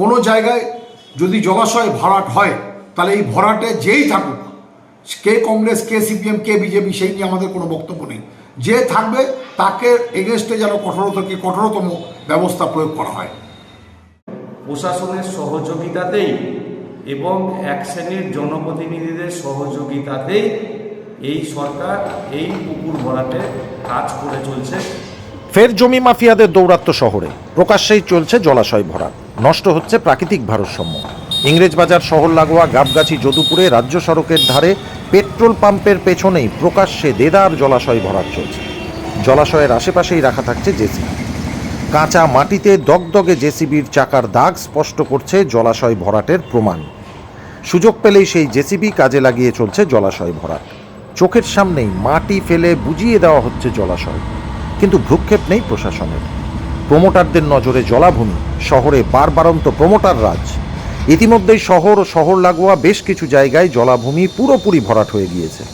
কোনো জায়গায় যদি জলাশয় ভরাট হয় তাহলে এই ভরাটে যেই থাকুক কে কংগ্রেস কে সিপিএম কে বিজেপি সেই নিয়ে আমাদের কোনো বক্তব্য নেই। যে থাকবে তাকে এগেনস্টে যেন কঠোর থেকে কঠোরতম ব্যবস্থা প্রয়োগ করা হয়। প্রশাসনের সহযোগিতাতেই এবং এক শ্রেণির জনপ্রতিনিধিদের সহযোগিতাতেই এই সরকার এই পুকুর ভরাটে কাজ করে চলছে। ফের জমি মাফিয়াদের দৌরাত্ম শহরে। প্রকাশ্যেই চলছে জলাশয় ভরাট। নষ্ট হচ্ছে প্রাকৃতিক ভারসাম্য। ইংরেজবাজার শহর লাগোয়া গাবগাছি, যদুপুরে রাজ্য সড়কের ধারে পেট্রোল পাম্পের পেছনেই প্রকাশ্যে দেদার জলাশয় ভরাট চলছে। জলাশয়ের আশেপাশেই রাখা থাকছে জেসিবি। কাঁচা মাটিতে দগদগে জেসিবির চাকার দাগ স্পষ্ট করছে জলাশয় ভরাটের প্রমাণ। সুযোগ পেলেই সেই জেসিবি কাজে লাগিয়ে চলছে জলাশয় ভরাট। চোখের সামনেই মাটি ফেলে বুঝিয়ে দেওয়া হচ্ছে জলাশয়। কিন্তু ভ্রুক্ষেপ নেই প্রশাসনের। প্রমোটারদের নজরে জলাভূমি। শহরে বারবারন্ত প্রমোটার রাজ। ইতিমধ্যেই শহর ও শহর লাগোয়া বেশ কিছু জায়গায় জলাভূমি পুরোপুরি ভরাট হয়ে গিয়েছে।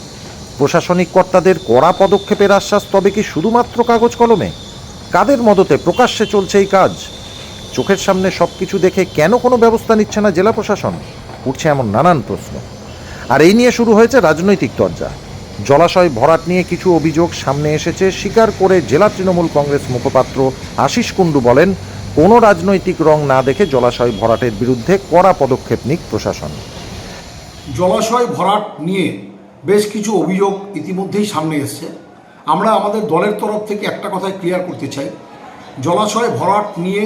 প্রশাসনিক কর্তাদের কড়া পদক্ষেপের আশ্বাস তবে কি শুধুমাত্র কাগজ কলমে? কাদের মদতে প্রকাশ্যে চলছে এই কাজ? চোখের সামনে সব কিছু দেখে কেন কোনো ব্যবস্থা নিচ্ছে না জেলা প্রশাসন? উঠছে এমন নানান প্রশ্ন। আর এই নিয়ে শুরু হয়েছে রাজনৈতিক চর্চা জলাশয় ভরাট নিয়ে কিছু অভিযোগ সামনে এসেছে। স্বীকার করে জেলা তৃণমূল কংগ্রেস মুখপাত্র আশিস কুণ্ডু বলেন, কোনো রাজনৈতিক রং না দেখে জলাশয় ভরাটের বিরুদ্ধে কড়া পদক্ষেপ নিক প্রশাসন। জলাশয় ভরাট নিয়ে বেশ কিছু অভিযোগ ইতিমধ্যেই সামনে এসছে। আমরা আমাদের দলের তরফ থেকে একটা কথাই ক্লিয়ার করতে চাই। জলাশয় ভরাট নিয়ে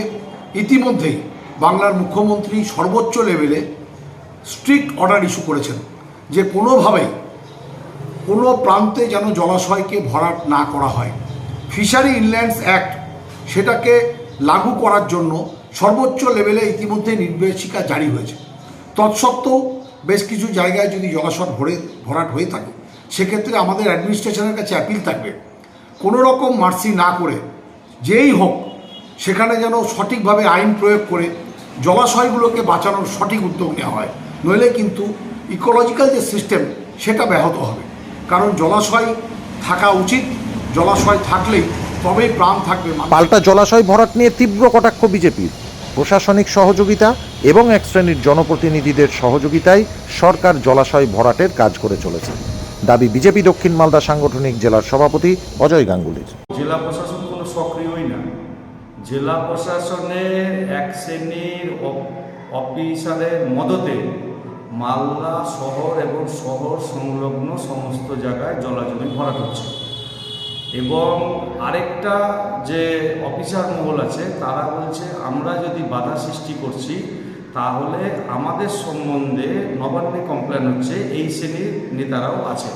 ইতিমধ্যেই বাংলার মুখ্যমন্ত্রী সর্বোচ্চ লেভেলে স্ট্রিক্ট অর্ডার ইস্যু করেছেন যে কোনোভাবেই কোনো প্রান্তে যেন জলাশয়কে ভরাট না করা হয়। ফিশারি ইনল্যান্ডস অ্যাক্ট সেটাকে লাগু করার জন্য সর্বোচ্চ লেভেলে ইতিমধ্যে নির্দেশিকা জারি হয়েছে। তৎসত্ত্বেও বেশ কিছু জায়গায় যদি জলাশয় ভরে, ভরাট হয়ে থাকে, সেক্ষেত্রে আমাদের অ্যাডমিনিস্ট্রেশনের কাছে অ্যাপিল থাকবে। কোনো রকম মার্সি না করে, যেই হোক, সেখানে যেন সঠিকভাবে আইন প্রয়োগ করে জলাশয়গুলোকে বাঁচানোর সঠিক উদ্যোগ নেওয়া হয়। নইলে কিন্তু ইকোলজিক্যাল যে সিস্টেম, সেটা ব্যাহত হবে। কারণ জলাশয় থাকা উচিত। জলাশয় থাকলেই তবেই প্রাণ থাকবে পাল্টা জলাশয় ভরাট নিয়ে তীব্র কটাক্ষ বিজেপির। প্রশাসনিক সহযোগিতা এবং এক শ্রেণির জনপ্রতিনিধিদের সহযোগিতায় সরকার জলাশয় ভরাটের কাজ করে চলেছে। দাবি বিজেপি দক্ষিণ মালদা সাংগঠনিক জেলার সভাপতি অজয় গাঙ্গুলির। জেলা প্রশাসন কোনো সক্রিয়ই না। জেলা প্রশাসনের এক শ্রেণির অফিসারের মদতে মালদা শহর এবং শহর সংলগ্ন সমস্ত জায়গায় জলাজমি ভরাট হচ্ছে। এবং আরেকটা যে অফিসার মহল আছে, তারা বলছে, আমরা যদি বাধা সৃষ্টি করছি, তাহলে আমাদের সম্বন্ধে নবান্নে কমপ্লেন হচ্ছে, এই শ্রেণির নেতারাও আছে।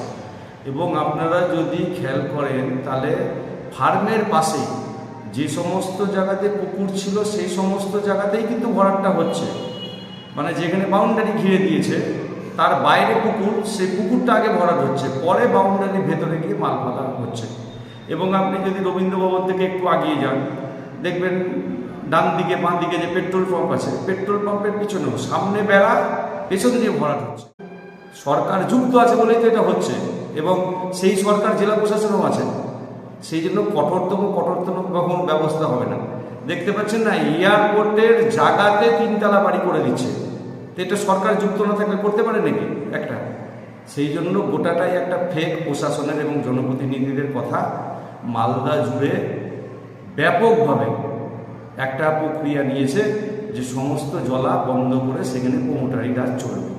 এবং আপনারা যদি খেয়াল করেন, তাহলে ফার্মের পাশে যে সমস্ত জায়গাতে পুকুর ছিল, সেই সমস্ত জায়গাতেই কিন্তু ভরাটটা হচ্ছে। মানে যেখানে বাউন্ডারি ঘিরে দিয়েছে, তার বাইরে পুকুর, সেই পুকুরটা আগে ভরাট হচ্ছে। পরে বাউন্ডারির ভেতরে গিয়ে মাল ফেলা হচ্ছে। এবং আপনি যদি রবীন্দ্র ভবন থেকে একটু আগিয়ে যান, দেখবেন ডান দিকে, বাঁ দিকে যে পেট্রোল পাম্প আছে পেট্রোল পাম্পের পিছনেও সামনে বেড়া, পেছন দিয়ে ভরাট হচ্ছে। সরকার যুক্ত আছে বলেই তো এটা হচ্ছে। এবং সেই সরকার জেলা প্রশাসনও আছে। সেই জন্য কঠোরতম কঠোরতম কখনো ব্যবস্থা হবে না। দেখতে পাচ্ছেন না এয়ারপোর্টের জায়গাতে তিনতলা বাড়ি করে দিচ্ছে। তো এটা সরকার যুক্ত না থাকলে করতে পারে নাকি? একটা। সেই জন্য গোটাটাই একটা ফেক প্রশাসনের এবং জনপ্রতিনিধিদের কথা। মালদা জুড়ে ব্যাপকভাবে একটা প্রক্রিয়া নিয়েছে যে সমস্ত জলা বন্ধ করে সেখানে প্রমোটারি কাজ চলবে।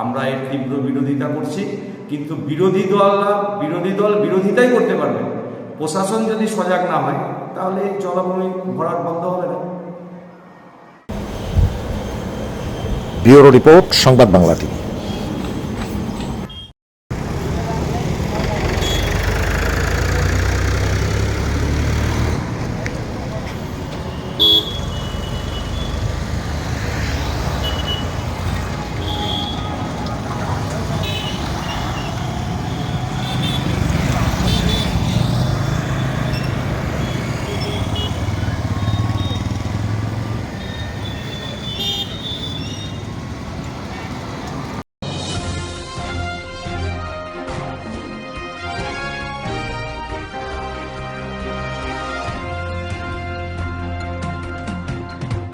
আমরা এর তীব্র বিরোধিতা করছি, কিন্তু বিরোধী দল বিরোধী দল বিরোধিতাই করতে পারবে। প্রশাসন যদি সজাগ না হয় তাহলে জলাভূমি ভরাট বন্ধ হবে না। ব্যুরো রিপোর্ট সংবাদ বাংলা টিভি।